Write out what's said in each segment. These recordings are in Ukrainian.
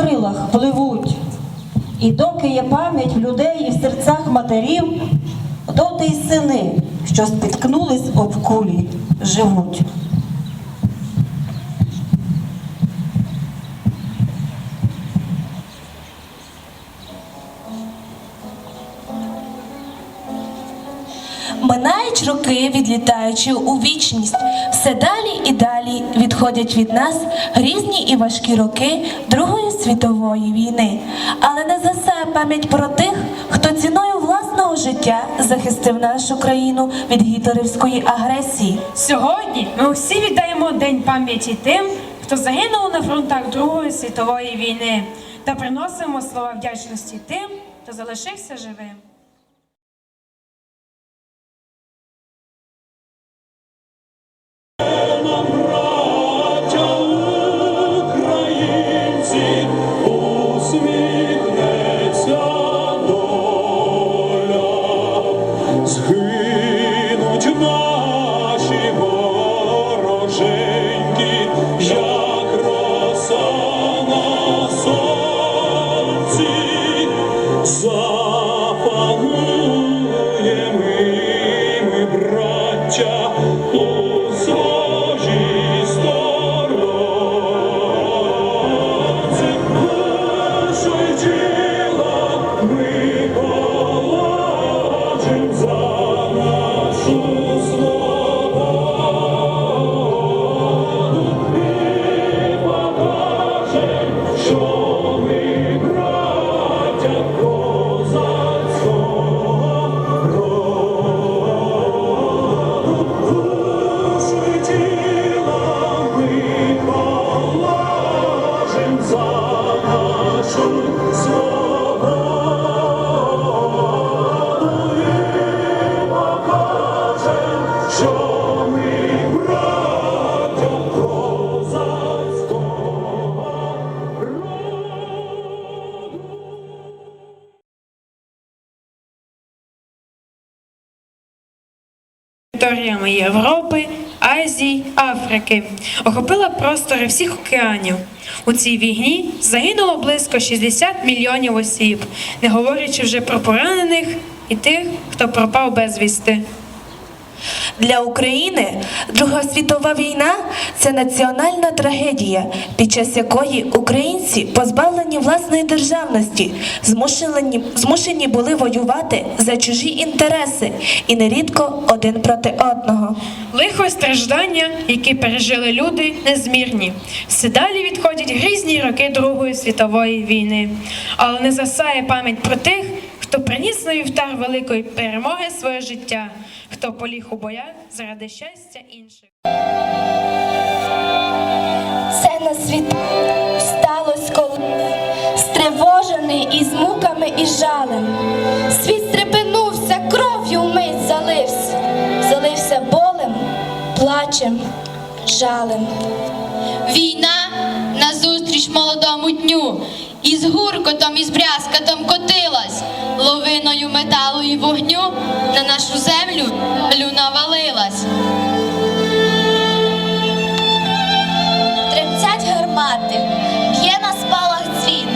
крилах пливуть. І доки є пам'ять в людей і в серцях матерів, доти й сини, що спіткнулись об кулі, живуть. Роки, відлітаючи у вічність, все далі і далі відходять від нас грізні і важкі роки Другої світової війни. Але не засає пам'ять про тих, хто ціною власного життя захистив нашу країну від гітлерівської агресії. Сьогодні ми усі віддаємо День пам'яті тим, хто загинув на фронтах Другої світової війни, та приносимо слова вдячності тим, хто залишився живим. Територіями Європи, Азії, Африки, охопила простори всіх океанів. У цій війні загинуло близько 60 мільйонів осіб, не говорячи вже про поранених і тих, хто пропав безвісти. Для України Друга світова війна це національна трагедія, під час якої українці, позбавлені власної державності, змушені, змушені були воювати за чужі інтереси і нерідко один проти одного. Лихо страждання, які пережили люди, незмірні. Все далі відходять грізні роки Другої світової війни, але не засає пам'ять про тих, хто приніс на вівтар великої перемоги своє життя, хто поліг у боях заради щастя інших. Це на світ сталося коли стривожений із муками і жалем. Світ стрепенувся, кров'ю вмить залився, залився болем, плачем, жалем. Війна назустріч молодому дню, із гуркотом, і з брязкатом котилась, ловиною металу і вогню на нашу землю лю навалилась. Тремтять гармати, б'є на спалах дзвін,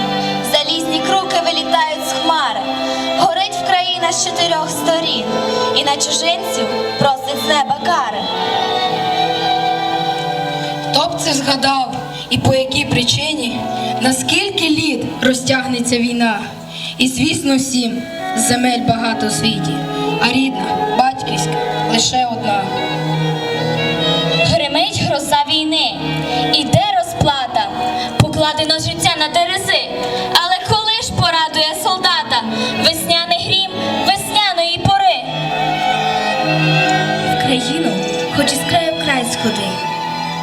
залізні круки вилітають з хмари, горить в країна з чотирьох сторін, і на чужинців просить з неба кари. Хто б це згадав і по якій причині, наскільки літ розтягнеться війна? І звісно всім земель багато у світі, а рідна, батьківська лише одна. Гримить гроза війни, іде розплата, покладено життя на терези. Але коли ж порадує солдата весняний грім весняної пори? В країну, хоч із краю в край сходи,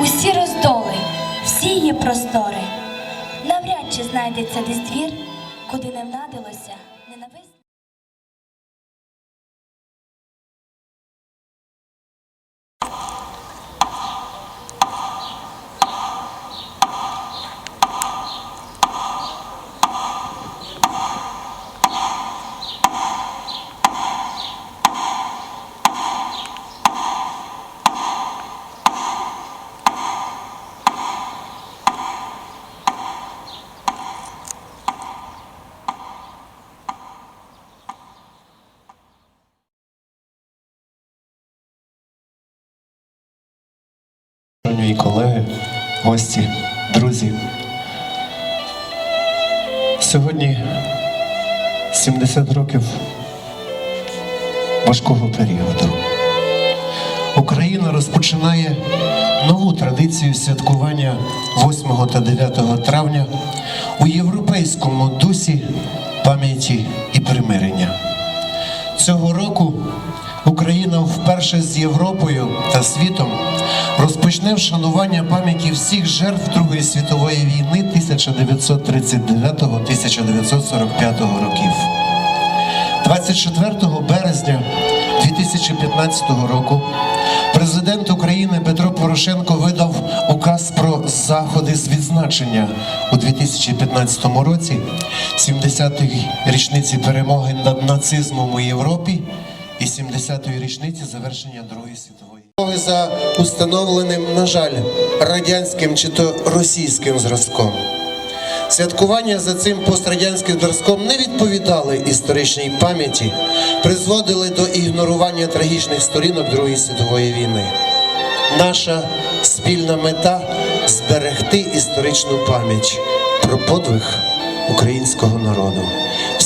усі роздоли, всі її простори. Чи знайдеться десь двір, куди не внадилося Шановні колеги, гості, друзі. Сьогодні 70 років важкого періоду. Україна розпочинає нову традицію святкування 8 та 9 травня у європейському дусі пам'яті і примирення. Цього року Україна вперше з Європою та світом розпочне вшанування пам'яті всіх жертв Другої світової війни 1939-1945 років. 24 березня 2015 року президент України Петро Порошенко видав указ про заходи з відзначення у 2015 році 70-ї річниці перемоги над нацизмом у Європі і 70-ї річниці завершення Другої світової. За установленим, на жаль, радянським чи то російським зразком. Святкування за цим пострадянським зразком не відповідали історичній пам'яті, призводили до ігнорування трагічних сторінок Другої світової війни. Наша спільна мета зберегти історичну пам'ять про подвиг українського народу,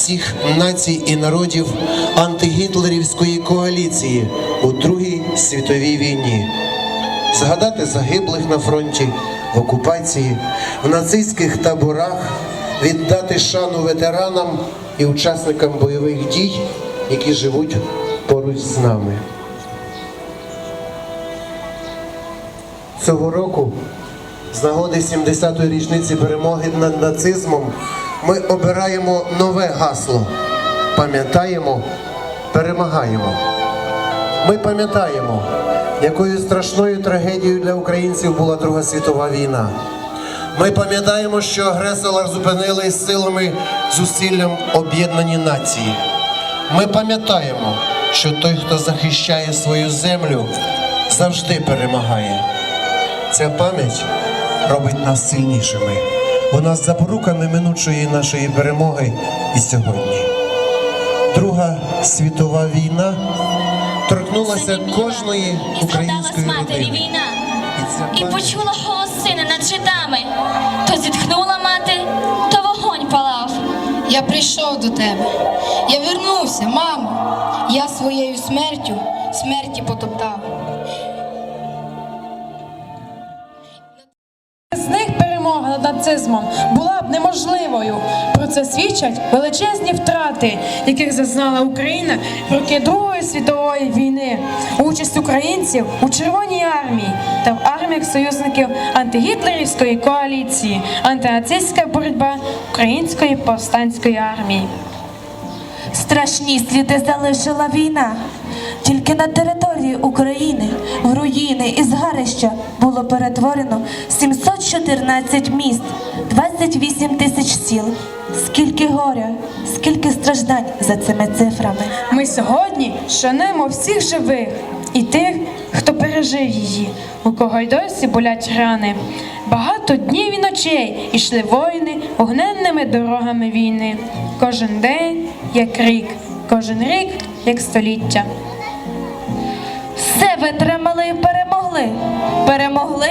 всіх націй і народів антигітлерівської коаліції у Другій світовій війні згадати загиблих на фронті, в окупації, в нацистських таборах, віддати шану ветеранам і учасникам бойових дій, які живуть поруч з нами. Цього року, з нагоди 70-ї річниці перемоги над нацизмом, ми обираємо нове гасло. Пам'ятаємо, перемагаємо. Ми пам'ятаємо, якою страшною трагедією для українців була Друга світова війна. Ми пам'ятаємо, що агресора зупинили силами зусиллям об'єднані нації. Ми пам'ятаємо, що той, хто захищає свою землю, завжди перемагає. Ця пам'ять робить нас сильнішими. Вона запорука неминучої нашої перемоги і сьогодні. Друга світова війна торкнулася кожної української родини. війна. І почула голос сина над щитами. То зітхнула мати, то вогонь палав. Я прийшов до тебе. Я вернувся, мамо. Я своєю смертю смерті потоптав. Над нацизмом була б неможливою. Про це свідчать величезні втрати, яких зазнала Україна роки Другої світової війни, участь українців у Червоній армії та в арміях союзників антигітлерівської коаліції, антинацистська боротьба Української повстанської армії. Страшні сліди залишила війна. Тільки на території України в руїни і згарища було перетворено 714 міст, 28 тисяч сіл. Скільки горя, скільки страждань за цими цифрами. Ми сьогодні шануємо всіх живих і тих, хто пережив її, у кого й досі болять рани. Багато днів і ночей ішли воїни огненними дорогами війни. Кожен день як рік, кожен рік як століття. Витримали і перемогли. Перемогли,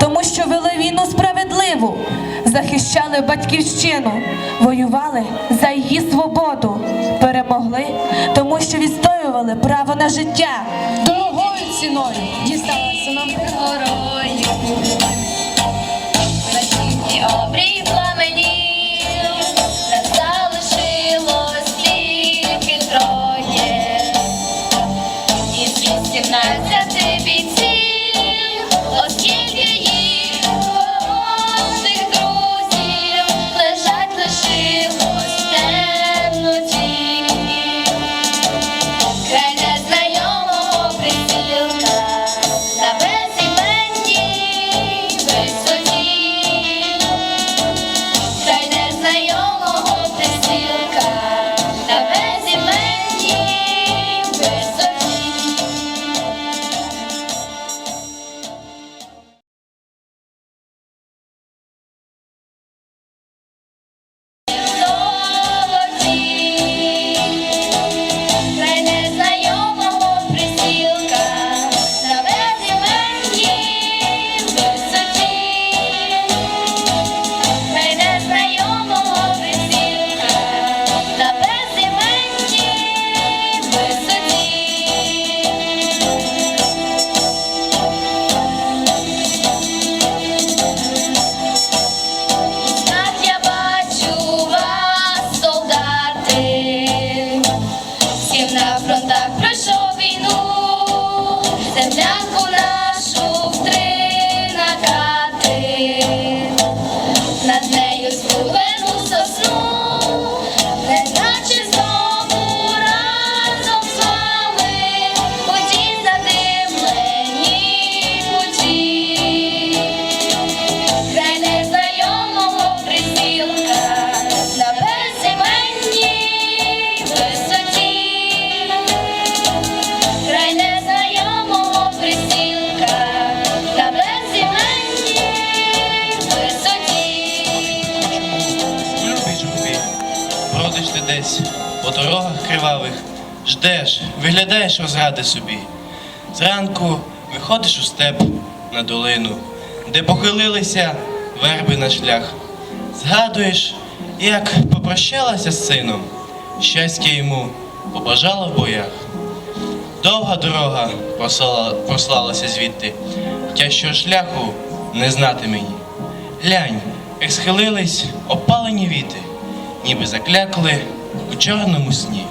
тому що вели війну справедливу, захищали батьківщину, воювали за її свободу. Перемогли, тому що відстоювали право на життя. Дорогою ціною дісталася нам горою. Десь по дорогах кривавих, ждеш, виглядаєш розради собі. Зранку виходиш у степ на долину, де похилилися верби на шлях. Згадуєш, як попрощалася з сином, щастя йому побажала в боях. Довга дорога прослала, прослалася звідти, тяжчого шляху не знати мені. Глянь, як схилились опалені віти, ніби заклякли у чорному сні.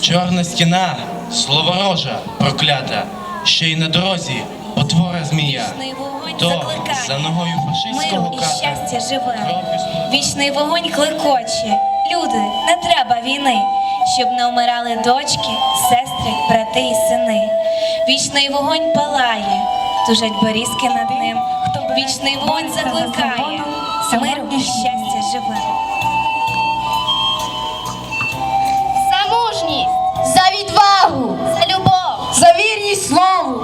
Чорна стіна, словорожа проклята, ще й на дорозі потвора змія. Вічний вогонь То за ногою фашистського Миру і щастя живе. Вічний вогонь кликоче. Люди, не треба війни, щоб не вмирали дочки, сестри, брати і сини. Вічний вогонь палає, тужать борізки над ним. Вічний вогонь закликає. Миру і щастя живе. повагу, за любов, за вірність слову.